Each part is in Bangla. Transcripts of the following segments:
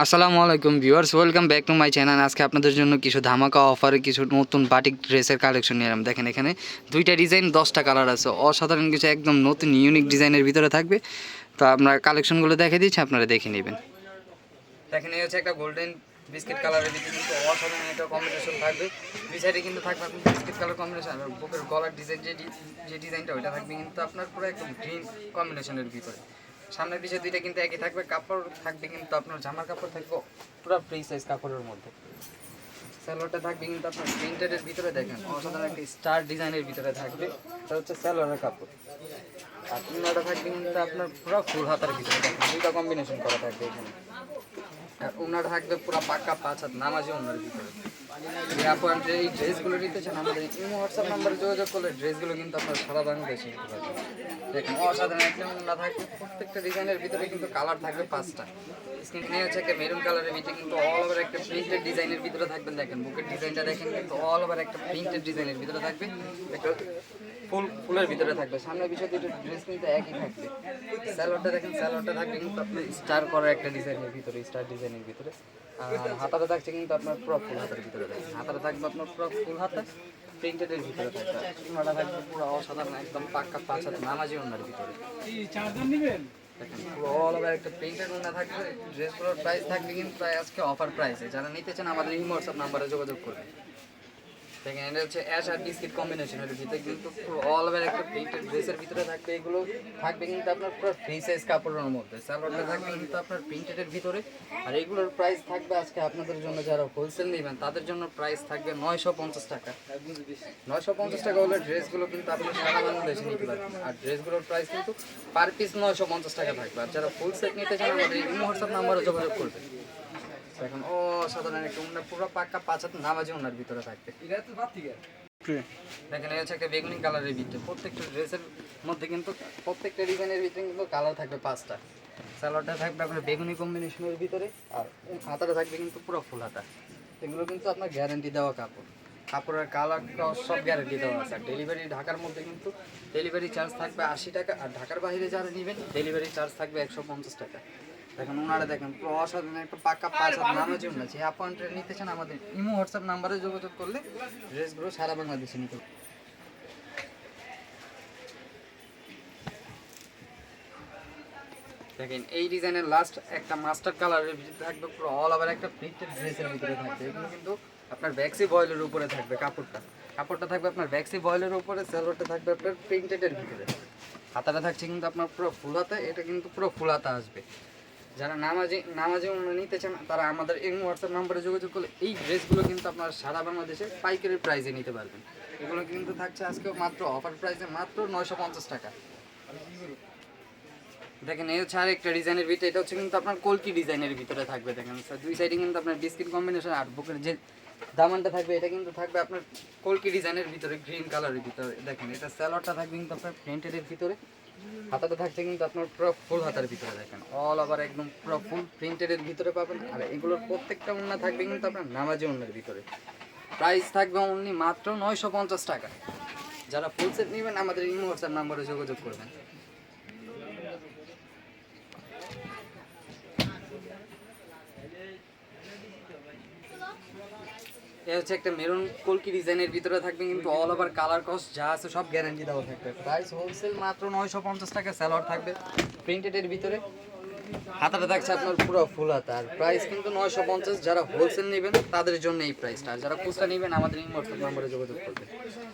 আসসালামু আলাইকুম viewers, welcome back to my channel. আজকে আপনাদের জন্য কিছু ধামাকা অফারে কিছু নতুন বাটিক ড্রেসের কালেকশন নিয়ে এলাম। দেখেন এখানে দুইটা ডিজাইন দশটা কালার আছে। অসাধারণ কিছু, একদম নতুন ইউনিক ডিজাইনের ভিতরে থাকবে। তো আপনার কালেকশনগুলো দেখে দিচ্ছি, আপনারা দেখে নেবেন। দেখেন, এই হচ্ছে একটা গোল্ডেন বিস্কিট কালারের ভিতরে কিন্তু অসাধারণ একটা কম্বিনেশন থাকবে। সাইডে কিন্তু থাকবে আপনার বিস্কিট কালার কম্বিনেশন আর বুকের গলার ডিজাইন যে যে ডিজাইনটা ওইটা থাকবে কিন্তু আপনার পুরো একদম গ্রিন কম্বিনেশনের ভিতরে। সামনের পিছে দুইটা কিন্তু একই থাকবে, কাপড় থাকবে কিন্তু আপনার জামার কাপড় থাকবে পুরো ফ্রি সাইজ কাপড়ের মধ্যে। স্যালোয়ারটা থাকবে কিন্তু আপনার প্রিন্টেডের ভিতরে দেখেন, অসাধারণ একটা স্টার ডিজাইনের ভিতরে থাকবে। এটা হচ্ছে স্যালোয়ারের কাপড়। আর থাকবে কিন্তু আপনার পুরো ফুল হাতার ভিতরে দুইটা কম্বিনেশন করা থাকবে এখানে। ওনার থাকবে পুরো পাক্কা পাঁচ হাত নামাজি ওনার ভিতরে। যে যে এই ড্রেসগুলো নিতে চান, আমাদের ইমো হোয়াটসঅ্যাপ নাম্বারে যোগাযোগ করলে ড্রেসগুলো কিন্তু আপনার সারা বাংলাদেশে নিতে পারবেন। দেখেন, অসাধারণ একটা ওনা থাকবে, প্রত্যেকটা ডিজাইনের ভিতরে কিন্তু কালার থাকবে পাঁচটা। স্ক্রিন নিয়ে একটা মেরুন কালারের ভিতরে কিন্তু অল ওভার একটা প্রিন্টেড ডিজাইনের ভিতরে থাকবেন দেখেন, বুকের ডিজাইনটা দেখেন, কিন্তু অল ওভার একটা প্রিন্টেড ডিজাইনের ভিতরে থাকবে। একটা ফুল, ফুলের ভিতরে থাকবে। সামনের বিষয় দুটো ড্রেস কিন্তু একই থাকবে। স্যালোয়ারটা দেখেন স্যালোয়ারটা থাকবে কিন্তু আপনার স্টার করা একটা ডিজাইনের ভিতরে স্টার ডিজাইনের ভিতরে। আর হাতাটা থাকছে কিন্তু আপনার পুরো ফুল হাতের ভিতরে থাকবে। হাতাটা থাকবে আপনার পুরো ফুল হাতা প্রিন্টেডের ভিতরে থাকবে। পুরো অসাধারণ, একদম পাক্কা পাঁচ হাত নামাজি ওনার ভিতরে। থাকবে ড্রেসগুলোর প্রাইস থাকবে কিন্তু প্রায় আজকে অফার প্রাইসে যারা নিতে চান, আমাদের এই হোয়াটসঅ্যাপ নাম্বারে যোগাযোগ করবেন। দেখেন, এটা হচ্ছে অ্যাশ আর বিস্কিট কম্বিনেশনের ভিতরে কিন্তু অল ওভার একটা প্রিন্টেড ড্রেসের ভিতরে থাকবে, এগুলো থাকবে কিন্তু আপনার পুরো ফ্রি সাইজ কাপড়ের মধ্যে। সালোয়ারটা থাকবে কিন্তু আপনার প্রিন্টেডের ভিতরে। আর এগুলোর প্রাইস থাকবে আজকে আপনাদের জন্য যারা হোলসেল নেবেন, তাদের জন্য প্রাইস থাকবে নয়শো পঞ্চাশ টাকা। নয়শো পঞ্চাশ টাকা হলে ড্রেসগুলো কিন্তু আপনি সারা বাংলাদেশে নিতে পারবেন। আর ড্রেসগুলোর প্রাইস কিন্তু পার পিস নয়শো পঞ্চাশ টাকা থাকবে। আর যারা ফুল সেট নিতে চান, আমাদের হোয়াটসঅ্যাপ নাম্বারে যোগাযোগ করবেন। এখন ও সাধারণ একটা উন্না পুরো পাক্কা পাঁচ হাত নামাজি ওনার ভিতরে থাকবে। দেখেন এই হচ্ছে একটা বেগুনি কালারের ভিতরে। প্রত্যেকটা ড্রেসের মধ্যে কিন্তু প্রত্যেকটা ডিজাইনের ভিতরে কিন্তু কালার থাকবে পাঁচটা। সালোয়ারটা থাকবে আপনার বেগুনি কম্বিনেশনের ভিতরে আর হাতাটা থাকবে কিন্তু পুরো ফুল হাতা। এগুলো কিন্তু আপনার গ্যারান্টি দেওয়া কাপড়। কাপড়ের কালার সব গ্যারান্টি দেওয়া আছে। আর ডেলিভারি ঢাকার মধ্যে কিন্তু ডেলিভারি চার্জ থাকবে আশি টাকা। আর ঢাকার বাইরে যারা নেবেন ডেলিভারি চার্জ থাকবে একশো পঞ্চাশ টাকা। দেখেন, ওনারা দেখেন, পুরো অসাধারণ একটা পাক্কা পাঁচ হাত জন্য যে অ্যাপয়েন্টেড নিতে চান আমাদের ইমো হোয়াটসঅ্যাপ নাম্বারে যোগাযোগ করলে ড্রেসগুলো সারা বাংলাদেশে নিতে দেখেন, এই ডিজাইনের লাস্ট একটা মাস্টার কালারের থাকবে, পুরো অল ওভার একটা প্রিন্টেড ড্রেসের ভিতরে থাকবে। এগুলো কিন্তু আপনার ব্যাক্সি বয়েলের উপরে থাকবে কাপড়টা। কাপড়টা থাকবে আপনার ব্যাক্সি বয়েলের উপরে সালোয়ারটা থাকবে আপনার প্রিন্টেডের ভিতরে। হাতাটা থাকছে কিন্তু আপনার পুরো ফুল হাতা, এটা কিন্তু পুরো ফুল হাতা আসবে। যারা নামাজে নামাজে নিতে চান, তারা আমাদের এই হোয়াটসঅ্যাপ নাম্বারে যোগাযোগ করলে এই ড্রেসগুলো কিন্তু আপনারা সারা বাংলাদেশে পাইকারি প্রাইসে নিতে পারবেন। এগুলো কিন্তু থাকছে আজকে মাত্র অফার প্রাইসে মাত্র নয়শো পঞ্চাশ টাকা। দেখেন, এই হচ্ছে আরেকটা ডিজাইনের ভিতরে, এটা হচ্ছে কিন্তু আপনার কলকি ডিজাইনের ভিতরে থাকবে, দেখেন। স্যার দুই সাইডে কিন্তু আপনার বিস্কিট কম্বিনেশন আর বুকের যে দামানটা থাকবে, এটা কিন্তু থাকবে আপনার কলকি ডিজাইনের ভিতরে গ্রিন কালারের ভিতরে। দেখেন, এটা স্যালোয়ারটা থাকবে কিন্তু আপনার প্রিন্টেডের ভিতরে। হাতাটা থাকছে কিন্তু আপনার পুরো ফুল হাতার ভিতরে দেখেন। অল ওভার একদম পুরো ফুল প্রিন্টেডের ভিতরে পাবেন। আর এগুলোর প্রত্যেকটা ওন্না থাকবে কিন্তু আপনার নামাজি ওন্নার ভিতরে। প্রাইস থাকবে অনলি মাত্র নয়শো পঞ্চাশ টাকা। যারা ফুল সেট নেবেন, আমাদের ইমো হোয়াটসঅ্যাপ নাম্বারে যোগাযোগ করবেন। এটা হচ্ছে একটা মেরুন কলকি ডিজাইনের ভিতরে থাকবে, কিন্তু অল ওভার কালার কস্ট যা আছে সব গ্যারান্টি দেওয়া থাকবে। প্রাইস হোলসেল মাত্র নয়শো পঞ্চাশ টাকা স্যালোয়ার থাকবে। প্রিন্টেডের ভিতরে হাতাটা থাকছে আপনার পুরো ফুল হাতা। আর প্রাইস কিন্তু নয়শো পঞ্চাশ, যারা হোলসেল নেবেন, তাদের জন্য এই প্রাইসটা আর যারা খুচরা নেবেন, আমাদের এই হোয়াটসঅ্যাপ নাম্বারে যোগাযোগ করবেন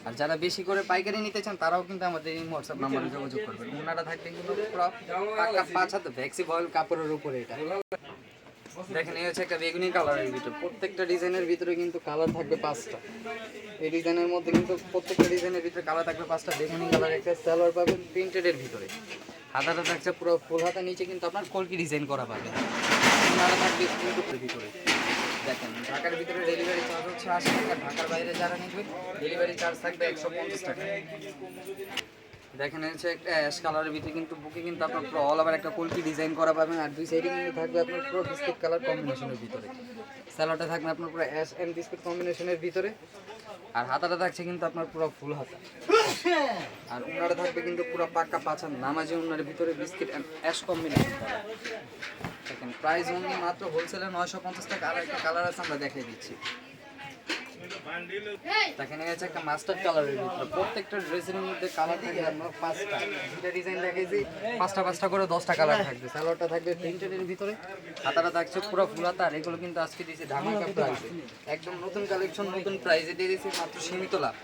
আর যারা বেশি করে পাইকারি নিতে চান, তারাও কিন্তু আমাদের এই হোয়াটসঅ্যাপ নাম্বারে যোগাযোগ করবেন ওনারা থাকবে কিন্তু পুরো পাক্কা পাঁচ হাতে ভ্যাক্সি বয়েল কাপড়ের উপরে এটা। দেখেন, এই হচ্ছে একটা বেগুনি কালারের ভিতরে। প্রত্যেকটা ডিজাইনের ভিতরে কিন্তু কালার থাকবে পাঁচটা। এই ডিজাইনের মধ্যে কিন্তু প্রত্যেকটা ডিজাইনের ভিতরে কালার থাকবে পাঁচটা বেগুনি কালার একটা সালোয়ার পাবেন প্রিন্টেডের ভিতরে। হাতাটা থাকছে পুরো ফুল হাতা, নিচে কিন্তু আপনার কলকি ডিজাইন করা পাবেন। আপনারা থাকবে কিন্তু ভিতরে। দেখেন, ঢাকার ভিতরে ডেলিভারি চার্জ হচ্ছে আশি টাকা। ঢাকার বাইরে যারা নিবে ডেলিভারি চার্জ থাকবে একশো পঞ্চাশ টাকা। দেখেন হচ্ছে একটা অ্যাশ কালারের ভিতরে কিন্তু বুকে কিন্তু আপনার পুরো অল ওভার একটা কলকি ডিজাইন করা পাবেন। আর দুই সাইডে কিন্তু থাকবে আপনার পুরো বিস্কিট কালার কম্বিনেশনের ভিতরে। স্যালোটা থাকবে আপনার পুরো অ্যাশ অ্যান্ড বিস্কিট কম্বিনেশনের ভিতরে। আর হাতাটা থাকছে কিন্তু আপনার পুরো ফুল হাতা। আর উনারা থাকবে কিন্তু পুরো পাক্কা পাঁচা নামাজি উনার ভিতরে বিস্কিট অ্যান্ড অ্যাশ কম্বিনেশন দেখেন প্রাইস অনলি মাত্র হোলসেলে নয়শো পঞ্চাশ টাকা। আর একটা কালার আছে, আমরা দেখিয়ে দিচ্ছি। দেখেন হচ্ছে একটা মাস্টার কালারের ভিতরে। প্রত্যেকটা ড্রেসের মধ্যে কালার থাকবে আপনার পাঁচটা। দুটা ডিজাইন দেখাইছি পাঁচটা পাঁচটা করে দশটা কালার থাকবে। সালোয়ারটা থাকবে প্রিন্টেডের ভিতরে। হাতাটা থাকছে পুরো ফুলাতা আর এগুলো কিন্তু আজকে দিয়েছি ধামাকা প্রাইসে একদম নতুন কালেকশন নতুন প্রাইসে দিয়ে দিয়েছি মাত্র সীমিত লাভ।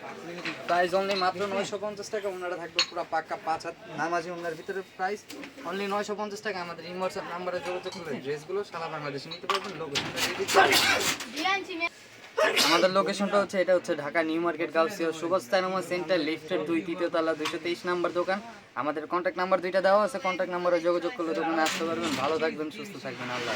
প্রাইস অনলি মাত্র নয়শো পঞ্চাশ টাকা ওনারা থাকবে পুরো পাক্কা পাঁচ হাত নামাজি ওনার ভিতরে প্রাইস অনলি নয়শো পঞ্চাশ টাকা আমাদের ইমোয়াটসঅ্যাপ নাম্বারে যোগাযোগ করলে ড্রেসগুলো সারা বাংলাদেশে নিতে পারবেন দিচ্ছি। আমাদের লোকেশনটা হচ্ছে, এটা হচ্ছে ঢাকা নিউ মার্কেট, গাউসিয়া সুভাষ তাইনামা সেন্টার লিফটের দুই তৃতীয় তলা, দুইশো তেইশ নাম্বার দোকান আমাদের কন্ট্যাক্ট নাম্বার দুইটা দেওয়া আছে কন্ট্যাক্ট নাম্বারে যোগাযোগ করলে দোকানে আসতে পারবেন ভালো থাকবেন, সুস্থ থাকবেন, আল্লাহ।